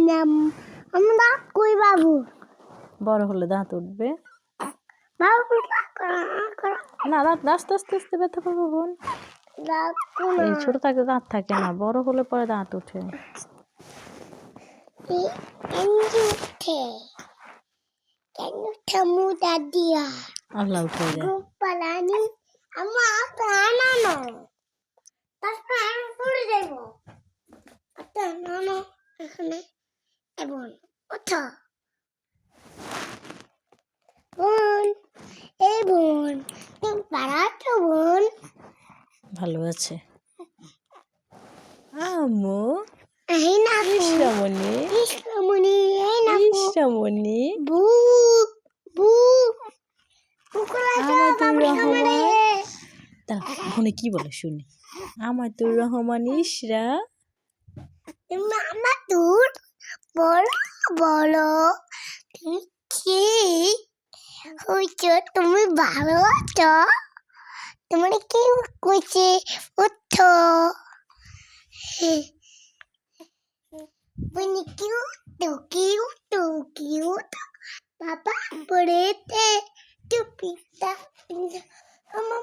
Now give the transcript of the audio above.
নাম- আমরা কই? বাবু বড় হলে দাঁত উঠবে। না দাঁত আস্তে আস্তে আস্তে ব্যথা পাবো বোন। এই ছোট থাকতে দাঁত থাকে না বড় হলে পরে দাঁত উঠে। আল্লাহ উঠে গোপালানি আমার প্রাণানো তারপর আমি পড়ে যাইব নানো এখানে এবং ওঠো। বোন এই বোন তুমি বোন। ভালো আছে। আমু এই না ইসরামণি কৃষ্ণমণি। এই না ইসরামণি বু বু কুকুরা ওখানে কি বলে শুনি? আমার তো রহমান ইসরা মামা তোর বড় বড় কি হয়েছ, তুমি ভালো আছো? তোমার কি কইছে উঠো। বনি কিউ তো কিউ তো কিউ বাবা পড়েতে টুপিটা আমার